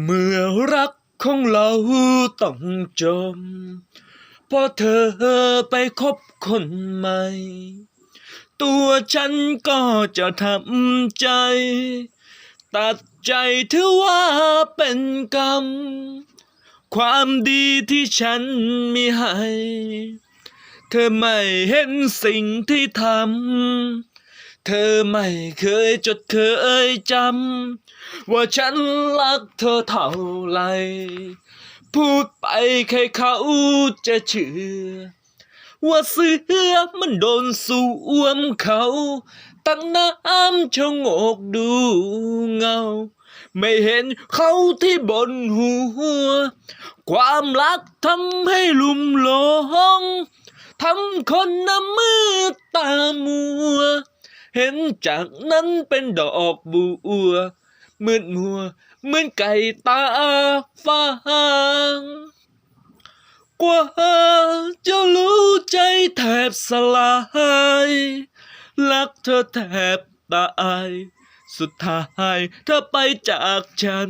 เมื่อรักของเราต้องจมเพราะเธอไปคบคนใหม่ ตัวฉันก็จะทำใจ ตัดใจถือว่าเป็นกรรม ความดีที่ฉันมีให้ เธอไม่เห็นสิ่งที่ทำ เธอไม่เคยจดเคยจำ ว่าฉันรักเธอเท่าไร พูดไปใครเขาจะเชื่อ ว่าเสือมันโดนสวมเขา ตั้งน้ำชะโงกดูเงา ไม่เห็นเขาที่บนหัว ความรักทำให้ลุ่มหลงทำคนน้ำมือตามัว เห็นจากนั้นเป็นดอกบัวมืดมัวเหมือนไก่ตาฟางกว่าจะรู้ใจแทบสลายรักเธอแทบตาย สุดท้ายเธอไปจากฉัน